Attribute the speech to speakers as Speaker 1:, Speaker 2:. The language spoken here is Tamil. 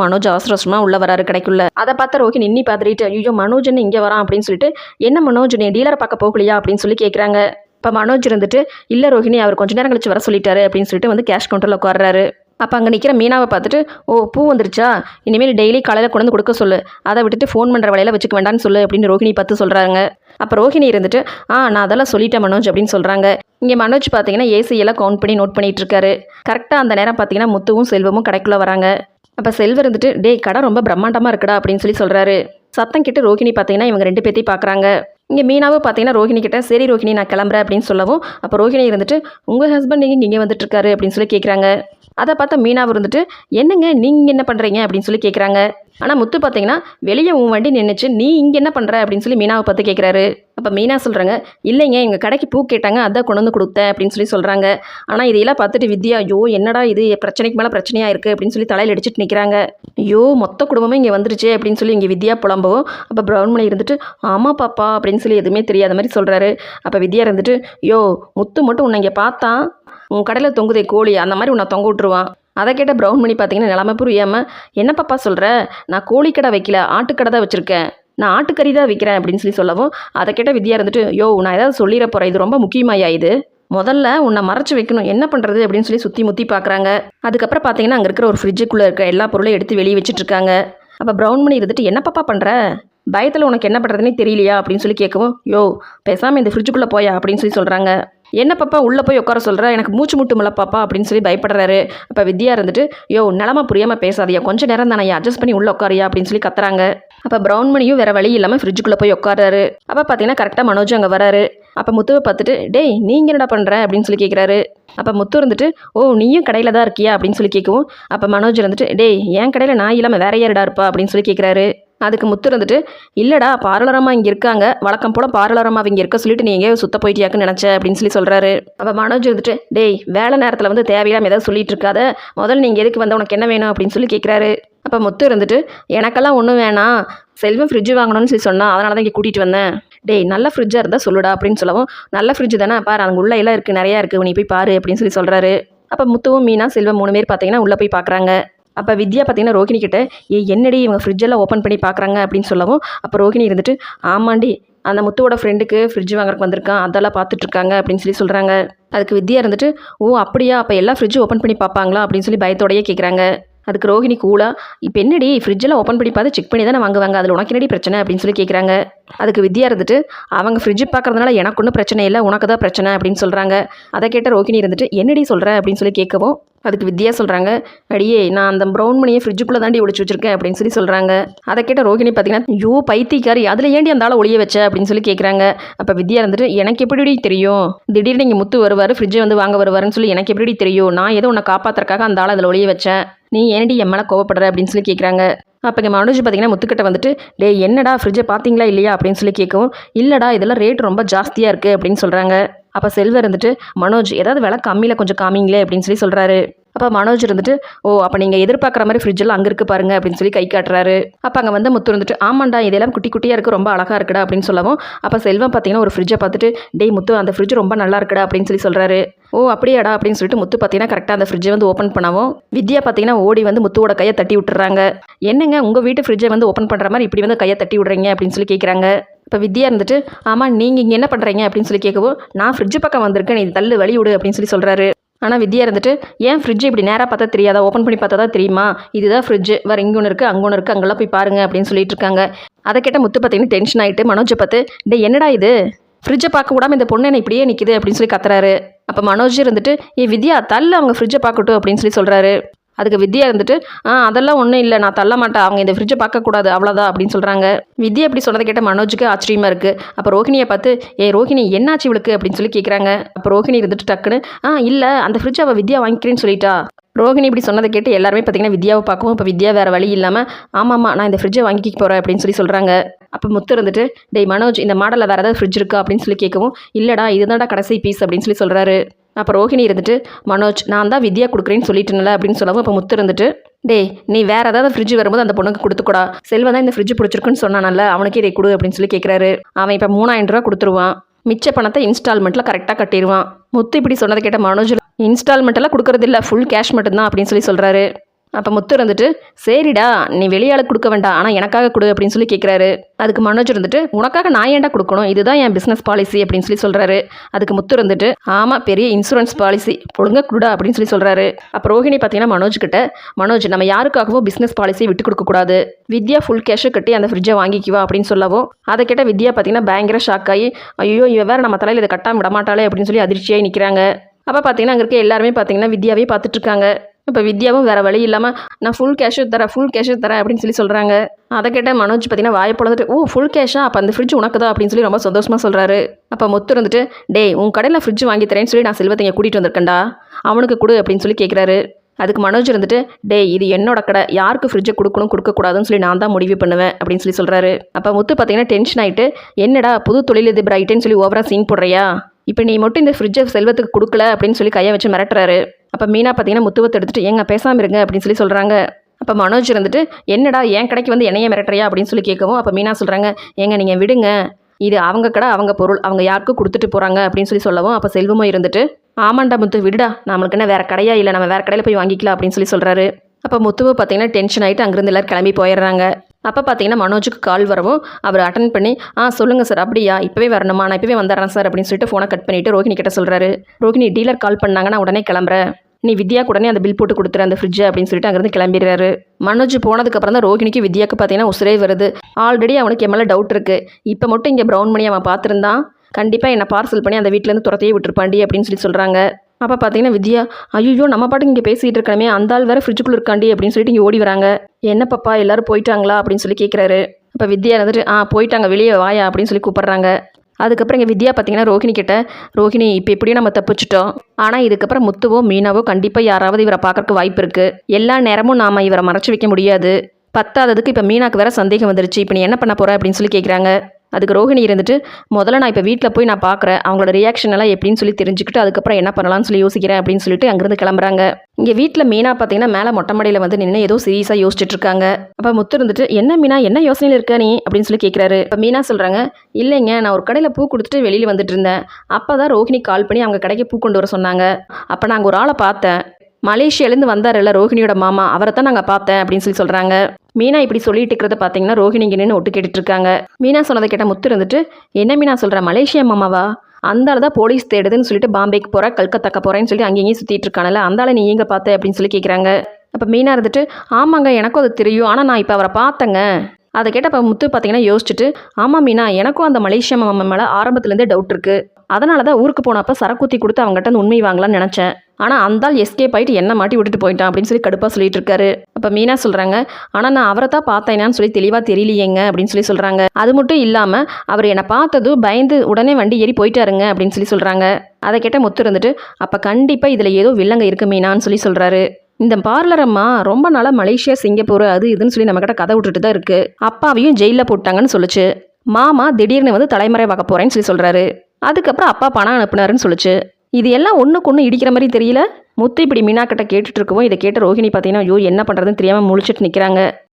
Speaker 1: மனோஜ் அவசர அவசரமாக உள்ள வராரு கிடைக்குள்ள. அதை பார்த்தா ரோஹிணி இன்னி பார்த்துட்டு ஐயோ மனோஜ்னு இங்கே வரான்? அப்படின்னு சொல்லிட்டு என்ன மனோஜ் நீ டீலரை பார்க்க போகலையா? அப்படின்னு சொல்லி கேட்குறாங்க இப்போ மனோஜ் இருந்துட்டு இல்லை ரோஹிணி அவர் கொஞ்ச நேரம் கழிச்சு வர சொல்லிட்டாரு அப்படின்னு சொல்லிட்டு வந்து கேஷ் கவுண்டரில் உட்காடுறாரு அப்போ அங்கே நிற்கிற மீனாவை பார்த்துட்டு ஓ பூ வந்துருச்சா? இனிமேல் டெய்லி காலையில் கொண்டு வந்து கொடுக்க சொல்லு. அதை விட்டுட்டு ஃபோன் பண்ணுற வேலையில் வச்சுக்க வேண்டாம்னு சொல்லு அப்படின்னு ரோஹிணி பார்த்து சொல்கிறாங்க அப்போ ரோஹிணி இருந்துட்டு ஆ நான் அதெல்லாம் சொல்லிட்டேன் மனோஜ் அப்படின்னு சொல்கிறாங்க இங்கே மனோஜ் பார்த்தீங்கன்னா ஏசியெல்லாம் கவுண்ட் பண்ணி நோட் பண்ணிகிட்டு இருக்காரு. கரெக்டாக அந்த நேரம் பார்த்தீங்கன்னா முத்துவும் செல்வமும் கடைக்குள்ளே வராங்க. அப்போ செல்வர் இருந்துட்டு டேய் கடை ரொம்ப பிரம்மாண்டமாக இருக்குடா அப்படின்னு சொல்லி சொல்கிறாரு சத்தம் கிட்ட ரோஹிணி பார்த்தீங்கன்னா இவங்க ரெண்டு பேர்த்தையும் பார்க்குறாங்க. இங்கே மீனாவும் பார்த்தீங்கன்னா ரோஹிணி கிட்ட சரி ரோஹிணி நான் கிளம்புறேன் அப்படின்னு சொல்லவும் அப்போ ரோஹிணி இருந்துட்டு உங்கள் ஹஸ்பண்ட் நீங்கள் இங்கே வந்துட்டு இருக்காரு? அப்படின்னு சொல்லி கேட்குறாங்க அதை பார்த்தா மீனாவும் இருந்துட்டு என்னங்க நீங்கள் என்ன பண்ணுறீங்க அப்படின்னு சொல்லி கேட்குறாங்க ஆனால் முத்து பார்த்தீங்கன்னா வெளியே உன் வண்டி நின்றுச்சு நீ இங்கே என்ன பண்ணுற அப்படின்னு சொல்லி மீனாவை பார்த்து கேட்குறாரு அப்போ மீனா சொல்கிறாங்க இல்லைங்க எங்கள் கடைக்கு பூ கேட்டாங்க அதான் கொண்டு வந்து கொடுத்தேன் அப்படின்னு சொல்லி சொல்கிறாங்க ஆனால் இதையெல்லாம் பார்த்துட்டு வித்யா ஐயோ என்னடா இது பிரச்சனைக்கு மேலே பிரச்சனையாக இருக்குது அப்படின்னு சொல்லி தலையில் அடிச்சிட்டு நிற்கிறாங்க ஐயோ மொத்த குடும்பமே இங்கே வந்துருச்சு அப்படின்னு சொல்லி இங்கே வித்யா புலம்பவும் அப்போ பிரவுன்மலை இருந்துட்டு ஆமாம் பாப்பா அப்படின்னு சொல்லி எதுவுமே தெரியாத மாதிரி சொல்கிறாரு அப்போ வித்யா இருந்துட்டு யோ முத்து மட்டும் உன்னை இங்கே பார்த்தா உன் கடையில் தொங்குதே கோழி அந்த மாதிரி உன்னை தொங்க விட்டுருவான். அதை கேட்ட ப்ரௌன் மணி பார்த்தீங்கன்னா நிலமை புரியாமல் என்ன பாப்பா சொல்கிற நான் கோழிக்கடை வைக்கல ஆட்டுக்கடை தான் வச்சுருக்கேன். நான் ஆட்டுக்கறி தான் விற்கிறேன் அப்படின்னு சொல்லி சொல்லவும் அதை கேட்ட வித்யா இருந்துட்டு யோ நான் ஏதாவது சொல்லிட போகிறேன் இது ரொம்ப முக்கியமாயா இது. முதல்ல உன்னை மறைச்சு வைக்கணும். என்ன பண்ணுறது அப்படின்னு சொல்லி சுற்றி முற்றி பார்க்குறாங்க அதுக்கப்புறம் பார்த்தீங்கன்னா அங்கே இருக்கிற ஒரு ஃப்ரிட்ஜுக்குள்ளே இருக்க எல்லா பொருளையும் எடுத்து வெளியே வச்சுட்ருக்காங்க. அப்போ ப்ரௌன் பண்ணி இருந்துட்டு என்னப்பா பண்ணுற பயத்தில் உனக்கு என்ன பண்ணுறதுனே தெரியலையா? அப்படின்னு சொல்லி கேட்கவும் யோ பேசாமல் இந்த ஃப்ரிட்ஜுக்குள்ளே போயா? அப்படின்னு சொல்லி சொல்கிறாங்க என்ன பாப்பா உள்ளே போய் உட்கார சொல்கிற எனக்கு மூச்சு முட்டுமில்ல பாப்பா அப்படின்னு சொல்லி பயப்படுறாரு. அப்போ வித்யா இருந்துட்டு யோ நிலமா புரியாமல் பேசாதியா கொஞ்ச நேரம் தானே அட்ஜஸ்ட் பண்ணி உள்ளே உட்காரியா? அப்படின்னு சொல்லி கத்துறாங்க. அப்போ ப்ரௌன் மணியும் வேறு வழி இல்லாமல் ஃப்ரிட்ஜுக்குள்ளே போய் உட்காராரு அப்போ பார்த்தீங்கன்னா கரெக்டாக மனோஜ் அங்கே வராரு. அப்போ முத்துவை பார்த்துட்டு டேய் நீங்கள் என்னடா பண்ணுற அப்படின்னு சொல்லி கேட்குறாரு அப்போ முத்து இருந்துட்டு ஓ நீயும் கடையில் தான் இருக்கியா? அப்படின்னு சொல்லி கேட்கவும் அப்போ மனோஜ் இருந்துட்டு டேய் என் கடையில் நான் இல்லாமல் வேற யாருடா இருப்பா? அப்படின்னு சொல்லி கேட்குறாரு அதுக்கு முத்து இருந்துட்டு இல்லைடா பார்லரமாக இங்கே இருக்காங்க. வழக்கம் போல் பார்லரமாக இங்கே இருக்க சொல்லிட்டு நீ எங்கேயோ சுத்த போயிட்டியாக்குன்னு நினச்ச அப்படின்னு சொல்லி சொல்கிறாரு அப்போ மனோஜ் இருந்துட்டு டேய் வேலை நேரத்தில் வந்து தேவையில்லாமல் ஏதாவது சொல்லிட்டு இருக்காத. முதல்ல நீங்கள் எதுக்கு வந்த? உனக்கு என்ன வேணும்? அப்படின்னு சொல்லி கேட்குறாரு அப்போ முத்து இருந்துட்டு எனக்கெல்லாம் ஒன்றும் வேணாம். செல்வம் ஃப்ரிட்ஜ் வாங்கணும்னு சொல்லி சொன்னால் அதனால தான் இங்கே கூட்டிகிட்டு வந்தேன். டேய் நல்ல ஃப்ரிட்ஜாக இருந்தால் சொல்லுடா அப்படின்னு சொல்லவும் நல்ல ஃப்ரிட்ஜ் தானே. பாரு அங்கே உள்ள எல்லாம் இருக்குது நிறையா இருக்குது நீ போய் பாரு அப்படின்னு சொல்லி சொல்கிறாரு அப்போ முத்துவும் மீனா செல்வம் மூணு பேர் பார்த்தீங்கன்னா உள்ளே போய் பார்க்குறாங்க அப்போ வித்யா பார்த்தீங்கன்னா ரோகிணி கிட்ட ஏ என்னடி இவங்க ஃப்ரிட்ஜெல்லாம் ஓப்பன் பண்ணி பார்க்குறாங்க அப்படின்னு சொல்லவும் அப்போ ரோகிணி இருந்துட்டு ஆமாண்டி அந்த முத்துவோட ஃப்ரெண்டுக்கு ஃப்ரிட்ஜ் வாங்குறதுக்கு வந்திருக்கான் அதெல்லாம் பார்த்துட்ருக்காங்க அப்படின்னு சொல்லி சொல்கிறாங்க அதுக்கு வித்யா இருந்துட்டு ஓ அப்படியா? அப்போ எல்லா ஃப்ரிட்ஜும் ஓப்பன் பண்ணி பார்ப்பாங்களா அப்படின்னு சொல்லி பயத்தோடையே கேட்குறாங்க அதுக்கு ரோஹிணி கூலா இப்போ என்னடி ஃப்ரிட்ஜெல்லாம் ஓப்பன் பண்ணி பார்த்து செக் பண்ணி தானே வாங்குவாங்க? அதில் உனக்கு என்னடி பிரச்சனை அப்படின்னு சொல்லி கேட்குறாங்க அதுக்கு வித்யா இருந்துட்டு அவங்க ஃப்ரிட்ஜ் பார்க்கறதுனால எனக்கு ஒன்றும் பிரச்சனை இல்லை உனக்கு தான் பிரச்சனை அப்படின்னு சொல்கிறாங்க அதை கேட்ட ரோகிணி இருந்துட்டு என்னடி சொல்கிற அப்படின்னு சொல்லி கேட்கவும் அதுக்கு வித்யா சொல்கிறாங்க அடியே நான் அந்த ப்ரௌன் மணியை ஃப்ரிட்ஜுக்குள்ளே தாண்டி ஒழிச்சு வச்சிருக்கேன் அப்படின்னு சொல்லி சொல்கிறாங்க அதை கேட்ட ரோஹிணி பார்த்தீங்கன்னா ஐயோ பைத்தியக்காரி அதில் ஏண்டி அந்த ஆளை ஒளிய வச்ச அப்படின்னு சொல்லி கேட்குறாங்க அப்போ வித்யா இருந்துட்டு எனக்கு எப்படி தெரியும்? திடீர்னு இங்கே முத்து வருவார் ஃப்ரிட்ஜை வந்து வாங்க வருவாருன்னு சொல்லி எனக்கு எப்படி தெரியும்? நான் ஏதோ உன்னை காப்பாற்றுறக்காக அந்த ஆளை அதில் ஒளிய வச்சேன். நீ ஏன்டி என் மேலே கோவப்படுற அப்படின்னு சொல்லி கேட்குறாங்க அப்போ இங்கே மனோஜ் பார்த்தீங்கன்னா முத்துக்கிட்ட வந்துட்டு டே என்னடா ஃப்ரிட்ஜை பார்த்தீங்களா இல்லையா? அப்படின்னு சொல்லி கேட்கவும் இல்லைடா இதெல்லாம் ரேட் ரொம்ப ஜாஸ்தியாக இருக்குது அப்படின்னு சொல்கிறாங்க அப்போ செல்வர் இருந்துட்டு மனோஜ் ஏதாவது விலை கம்மியில் கொஞ்சம் காமிங்களே அப்படின்னு சொல்லி சொல்கிறாரு அப்போ மனோஜ் இருந்துட்டு ஓ அப்போ நீங்கள் எதிர்பார்க்குற மாதிரி ஃப்ரிட்ஜெல்லாம் அங்கே இருக்கு பாருங்க அப்படின்னு சொல்லி கை காட்டுறாரு. அப்போ அங்கே வந்து முத்து இருந்துட்டு ஆமாண்டா இதெல்லாம் குட்டி குட்டியாக இருக்குது ரொம்ப அழகாக இருக்குடா அப்படின்னு சொல்லவும் அப்போ செல்வம் பார்த்தீங்கன்னா ஒரு ஃப்ரிட்ஜை பார்த்துட்டு டேய் முத்து அந்த ஃப்ரிட்ஜ் ரொம்ப நல்லா இருக்குடா அப்படின்னு சொல்லி சொல்கிறாரு ஓ அப்படியாடா அப்படின்னு சொல்லிட்டு முத்து பார்த்தீங்கன்னா கரெக்டாக அந்த ஃப்ரிட்ஜை வந்து ஓப்பன் பண்ணவும் வித்யா பார்த்தீங்கன்னா ஓடி வந்து முத்துவோட கையை தட்டி விட்டுறாங்க. என்னங்க உங்கள் வீட்டு ஃப்ரிட்ஜை வந்து ஓப்பன் பண்ணுற மாதிரி இப்படி வந்து கையை தட்டி விடுறீங்க அப்படின்னு சொல்லி கேட்குறாங்க இப்போ வித்யா இருந்துட்டு ஆமாம் நீங்கள் இங்கே என்ன பண்ணுறீங்க அப்படின்னு சொல்லி கேட்கவும் நான் ஃப்ரிட்ஜு பக்கம் வந்திருக்கேன் நீ தள்ளு வழி விடு அப்படின்னு சொல்லி சொல்கிறாரு ஆனால் வித்யா இருந்துட்டு ஏன் ஃப்ரிட்ஜ் இப்படி நேராக பார்த்தா தெரியாதா? ஓப்பன் பண்ணி பார்த்தா தான் தெரியுமா? இதுதான் ஃப்ரிட்ஜ் வேறு இங்கே ஒன்று இருக்குது அங்கே ஒன்று இருக்குது அங்கெல்லாம் போய் பாருங்க அப்படின்னு சொல்லிட்டு இருக்காங்க. அதை கேட்ட முத்து பார்த்தீங்கன்னா டென்ஷன் ஆகிட்டு மனோஜை பார்த்து டே என்னடா இது? ஃப்ரிட்ஜை பார்க்க விடாம இந்த பொண்ணு என்ன இப்படியே நிற்கிது அப்படின்னு சொல்லி கத்துறாரு. அப்போ மனோஜ் இருந்துட்டு ஏ வித்யா தள்ளு அவங்க ஃப்ரிட்ஜை பார்க்கட்டும் அப்படின்னு சொல்லி சொல்கிறாரு அதுக்கு வித்யா இருந்துட்டு ஆ அதெல்லாம் ஒன்றும் இல்லை நான் தள்ள மாட்டேன். அவங்க இந்த ஃப்ரிட்ஜை பார்க்கக்கூடாது அவ்வளோதான் அப்படின்னு சொல்கிறாங்க வித்யா அப்படி சொன்னதை கேட்ட மனோஜுக்கு ஆச்சரியமாக இருக்குது அப்போ ரோஹிணியை பார்த்து ஏ ரோஹிணி என்னாச்சு இவளுக்கு? அப்படின்னு சொல்லி கேட்குறாங்க அப்போ ரோஹிணி இருந்துட்டு டக்குன்னு ஆ இல்லை அந்த ஃப்ரிட்ஜை அவள் வித்யா வாங்கிக்கிறேன்னு சொல்லிட்டா. ரோஹிணி இப்படி சொன்னதை கேட்டு எல்லாருமே பார்த்தீங்கன்னா வித்யாவை பார்க்கவும் இப்போ வித்யா வேறு வழி இல்லாமல் ஆமாம்மா நான் இந்த ஃப்ரிட்ஜை வாங்கிக்க போகிறேன் அப்படின்னு சொல்லி சொல்கிறாங்க அப்போ முத்து இருந்துட்டு டேய் மனோஜ் இந்த மாடலில் வேறு ஏதாவது ஃப்ரிட்ஜ் இருக்கா? அப்படின்னு சொல்லி கேட்கவும் இல்லைடா இதுதான்டா கடைசி பீஸ் அப்படின்னு சொல்லி சொல்கிறாரு அப்போ ரோஹிணி இருந்துட்டு மனோஜ் நான் தான் வித்யா கொடுக்குறேன்னு சொல்லிட்டேன்ல அப்படின்னு சொல்லவும் இப்போ முத்து இருந்துட்டு டே நீ வேற ஏதாவது ஃப்ரிட்ஜ் வரும்போது அந்த பொண்ணுக்கு கொடுத்துக்கூடா. செல்வம் தான் இந்த ஃப்ரிட்ஜ் பிடிச்சிருக்குன்னு சொன்னானல்ல அவனுக்கு இதை கொடு அப்படின்னு சொல்லி கேட்குறாரு அவன் இப்போ மூணாயிரம் ரூபா கொடுத்துருவான். மிச்ச பணத்தை இன்ஸ்டால்மெண்ட்டில் கரெக்டாக கட்டிடுவான். முத்து இப்படி சொன்னதை கேட்ட மனோஜ் இன்ஸ்டால்மெண்ட்டெல்லாம் கொடுக்குறதில்ல ஃபுல் கேஷ் மட்டும்தான் அப்படின்னு சொல்லி சொல்கிறாரு அப்போ முத்து இருந்துட்டு சரிடா நீ வெளியால் கொடுக்க வேண்டாம் ஆனால் எனக்காக கொடு அப்படின்னு சொல்லி கேட்குறாரு அதுக்கு மனோஜ் இருந்துட்டு உனக்காக நான் ஏன்டா கொடுக்கணும்? இதுதான் என் பிஸ்னஸ் பாலிசி அப்படின்னு சொல்லி சொல்கிறாரு அதுக்கு முத்து இருந்துட்டு ஆமாம் பெரிய இன்சூரன்ஸ் பாலிசி ஒழுங்காக கொடுடா அப்படின்னு சொல்லி சொல்கிறாரு அப்போ ரோஹிணி பார்த்தீங்கன்னா மனோஜ் கிட்ட மனோஜ் நம்ம யாருக்காகவும் பிஸ்னஸ் பாலிசி விட்டு கொடுக்கக்கூடாது வித்யா ஃபுல் கேஷை கட்டி அந்த ஃப்ரிட்ஜை வாங்கிக்குவா அப்படின்னு சொல்லவும் அதை கேட்ட வித்யா பார்த்தீங்கன்னா பயங்கர ஷாக் ஆகி ஐயோ இவ வேறு நம்ம தலையில் இதை கட்டாம விட மாட்டாளே அப்படின்னு சொல்லி அதிர்ச்சியாகி நிற்கிறாங்க அப்போ பார்த்தீங்கன்னா அங்கே இருக்க எல்லாருமே பார்த்தீங்கன்னா வித்யாவே பார்த்துட்டு இருக்காங்க. இப்போ வித்யாவும் வேறு வழி இல்லாமல் நான் ஃபுல் கேஷு தரேன் ஃபுல் கேஷு தரேன் அப்படின்னு சொல்லி சொல்கிறாங்க அதை கேட்ட மனோஜ் பார்த்தீங்கன்னா வாய் பொழுதுட்டு ஓ ஃபுல் கேஷா அப்போ அந்த ஃப்ரிட்ஜ் உனக்கு தான் அப்படின்னு சொல்லி ரொம்ப சந்தோஷமாக சொல்கிறாரு அப்போ முத்து இருந்துட்டு டேய் உன் கடையில் ஃப்ரிட்ஜ் வாங்கி தரேன்னு சொல்லி நான் செல்வத்தை இங்கே கூட்டிகிட்டு வந்திருக்கேன்டா. அவனுக்கு கொடு அப்படின்னு சொல்லி கேட்குறாரு அதுக்கு மனோஜ் இருந்துட்டு டேய் இது என்னோட கடை. யாருக்கு ஃப்ரிட்ஜை கொடுக்கணும் கொடுக்கக்கூடாதுன்னு சொல்லி நான் தான் முடிவு பண்ணுவேன் அப்படின்னு சொல்லி சொல்கிறாரு அப்போ முத்து பார்த்தீங்கன்னா டென்ஷன் ஆகிட்டு என்னடா புது தொழிலதிபர் பிரைட்டுன்னு சொல்லி ஓவராக சீன் போடுறியா? இப்போ நீ மட்டும் இந்த ஃப்ரிட்ஜை செல்வத்துக்கு கொடுக்கல அப்படின்னு சொல்லி கையை வச்சு மிரட்டுறாரு. அப்போ மீனா பார்த்தீங்கன்னா முத்துவத்தை எடுத்துட்டு ஏங்க பேசாமல் இருங்க அப்படின்னு சொல்லி சொல்கிறாங்க அப்போ மனோஜ் இருந்துட்டு என்னடா என் கடைக்கு வந்து என்னைய மிரட்டுறியா? அப்படின்னு சொல்லி கேட்கவும் அப்போ மீனா சொல்கிறாங்க ஏங்க நீங்கள் விடுங்க. இது அவங்க கடை அவங்க பொருள் அவங்க யாருக்கும் கொடுத்துட்டு போகிறாங்க அப்படின்னு சொல்லி சொல்லவும் அப்போ செல்வமும் இருந்துட்டு ஆமாண்டா முத்து விடுடா. நம்மளுக்கு என்ன வேறு கடையா இல்லை நம்ம வேறு கடையில் போய் வாங்கிக்கலாம் அப்படின்னு சொல்லி சொல்கிறாரு அப்போ முத்துவை பார்த்தீங்கன்னா டென்ஷன் ஆகிட்டு அங்கேருந்து எல்லாரும் கிளம்பி போயிடுறாங்க. அப்போ பார்த்தீங்கன்னா மனோஜுக்கு கால் வரவும் அவர் அட்டன் பண்ணி ஆ சொல்லுங்கள் சார் அப்படியா? இப்போவே வரணுமா? நான் இப்போவே வந்துடுறேன் சார் அப்படின்னு சொல்லிட்டு ஃபோனை கட் பண்ணிவிட்டு ரோஹினி கிட்ட சொல்கிறாரு ரோஹினி டீலர் கால் பண்ணாங்க நான் உடனே கிளம்புறேன் நீ வித்யா உடனே அந்த பில் போட்டு கொடுத்துரு அந்த ஃப்ரிட்ஜ் அப்படின்னு சொல்லிட்டு அங்கேருந்து கிளம்பிடுறாரு. மனோஜ் போனதுக்கப்புறம் தான் ரோஹினிக்கு வித்யாவுக்கு பார்த்தீங்கன்னா உசுரே வருது. ஆல்ரெடி அவனுக்கு என் மேலே டவுட் இருக்குது இப்போ மட்டும் இங்கே ப்ரௌன் பண்ணி அவன் பார்த்துருந்தான் கண்டிப்பாக என்னை பார்சல் பண்ணி அந்த வீட்டிலேருந்து துரத்தையே விட்டுருப்பாண்டி அப்படின்னு சொல்லி சொல்கிறாங்க அப்போ பார்த்தீங்கன்னா வித்யா ஐயோ நம்ம பாட்டுக்கு இங்கே பேசிகிட்டு இருக்கணுமே அந்த ஆள் வேறு ஃப்ரிட்ஜுக்குள்ளே இருக்காண்டி அப்படின்னு சொல்லிட்டு இங்கே ஓடி வராங்க. என்ன பாப்பா எல்லாரும் போயிட்டாங்களா? அப்படின்னு சொல்லி கேட்குறாரு இப்போ வித்யா இருந்துட்டு ஆ போயிட்டாங்க வெளியே வாயா அப்படின்னு சொல்லி கூப்பிட்றாங்க. அதுக்கப்புறம் இங்கே வித்யா பார்த்தீங்கன்னா ரோஹிணி கிட்ட ரோஹிணி இப்போ எப்படியும் நம்ம தப்பிச்சிட்டோம். ஆனால் இதுக்கப்புறம் முத்துவோ மீனாவோ கண்டிப்பாக யாராவது இவரை பார்க்கறக்கு வாய்ப்பு இருக்குது எல்லா நேரமும் நாம் இவரை மறைச்சி வைக்க முடியாது. பத்தாததுக்கு இப்போ மீனாக்கு வேற சந்தேகம் வந்துருச்சு. இப்போ நீ என்ன பண்ண போகிற அப்படின்னு சொல்லி கேட்குறாங்க அதுக்கு ரோஹிணி இருந்துட்டு முதல்ல நான் இப்போ வீட்டில் போய் நான் பார்க்குறேன் அவங்களோட ரியாக்ஷன் எல்லாம் எப்படின்னு சொல்லி தெரிஞ்சுக்கிட்டு அதுக்கப்புறம் என்ன பண்ணலாம்னு சொல்லி யோசிக்கிறேன் அப்படின்னு சொல்லிட்டு அங்கேருந்து கிளம்புறாங்க. இங்கே வீட்டில் மீனா பார்த்தீங்கன்னா மேலே மொட்டை மாடியில் வந்து நின்று ஏதோ சீரியஸாக யோசிச்சுட்டு இருக்காங்க. அப்போ முத்து இருந்துட்டு என்ன மீனா என்ன யோசனையில் இருக்க நீ? அப்படின்னு சொல்லி கேட்குறாரு இப்போ மீனா சொல்கிறாங்க இல்லைங்க நான் ஒரு கடையில் பூ கொடுத்துட்டு வெளியில் வந்துட்டு இருந்தேன். அப்போ தான் ரோஹிணி கால் பண்ணி அவங்க கடைக்கு பூ கொண்டு வர சொன்னாங்க. அப்போ நான் அங்கே ஒரு ஆளை பார்த்தேன். மலேசியாலேருந்து வந்தார்ல ரோஹிணியோட மாமா அவரை தான் நாங்கள் பார்த்தேன் அப்படின்னு சொல்லி சொல்கிறாங்க மீனா இப்படி சொல்லிட்டு இருக்கிறத பார்த்தீங்கன்னா ரோஹிணி நின்று ஒட்டு கேட்டுட்ருக்காங்க. மீனா சொன்னதை கேட்ட முத்து இருந்துட்டு என்ன மீனா சொல்கிற மலேசியா மாமாவா? அந்த ஆள் தான் போலீஸ் தேடுதுன்னு சொல்லிட்டு பாம்பேக்கு போகிற கல்கத்தாக்க போகிறேன்னு சொல்லி அங்கேயும் சுற்றிட்டு இருக்கானல அந்த ஆளை நீ எங்கே பார்த்த? அப்படின்னு சொல்லி கேட்குறாங்க அப்போ மீனா இருந்துட்டு ஆமாங்க எனக்கும் அது தெரியும். ஆனால் நான் இப்போ அவரை பார்த்தேங்க. அதை கேட்டப்ப முத்து பார்த்தீங்கன்னா யோசிச்சுட்டு ஆமாம் மீனா எனக்கும் அந்த மலேசியா மாமா மேலே ஆரம்பத்துலேருந்தே டவுட் இருக்குது அதனால தான் ஊருக்கு போனப்போ சரக்குத்தி கொடுத்து அவங்ககிட்ட உண்மை வாங்கலாம்னு நினச்சேன். ஆனால் அந்தால் எஸ்கேப் ஆகிட்டு என்ன மாட்டி விட்டுட்டு போயிட்டான் அப்படின்னு சொல்லி கடுப்பாக சொல்லிட்டு இருக்காரு. அப்போ மீனா சொல்கிறாங்க ஆனால் நான் அவரை தான் பார்த்தேனான்னு சொல்லி தெளிவாக தெரியலையேங்க அப்படின்னு சொல்லி சொல்கிறாங்க அது மட்டும் இல்லாமல் அவர் என்னை பார்த்ததும் பயந்து உடனே வண்டி ஏறி போயிட்டாருங்க அப்படின்னு சொல்லி சொல்கிறாங்க அதை கேட்ட முத்து இருந்துட்டு அப்போ கண்டிப்பாக இதில் ஏதோ வில்லங்க இருக்கு மீனான்னு சொல்லி சொல்கிறாரு இந்த பார்லர் அம்மா ரொம்ப நாளாக மலேசியா சிங்கப்பூர் அது இதுன்னு சொல்லி நம்மக்கிட்ட கதை விட்டுட்டு தான் இருக்குது அப்பாவையும் ஜெயிலில் போட்டாங்கன்னு சொல்லுச்சு. மாமா திடீர்னு வந்து தலைமறைவாக போகிறேன்னு சொல்லி சொல்கிறாரு அதுக்கப்புறம் அப்பா பணம் அனுப்புனாருன்னு சொல்லுச்சு. இது எல்லாம் ஒன்றுக்கு ஒன்று இடிக்கிற மாதிரி தெரியல. முத்து இப்படி மீனாக்கிட்ட கிட்ட இதை கேட்ட ரோஹிணி பார்த்தீங்கன்னா ஐயோ என்ன பண்ணுறதுன்னு தெரியாமல் முழிச்சிட்டு நிற்கிறாங்க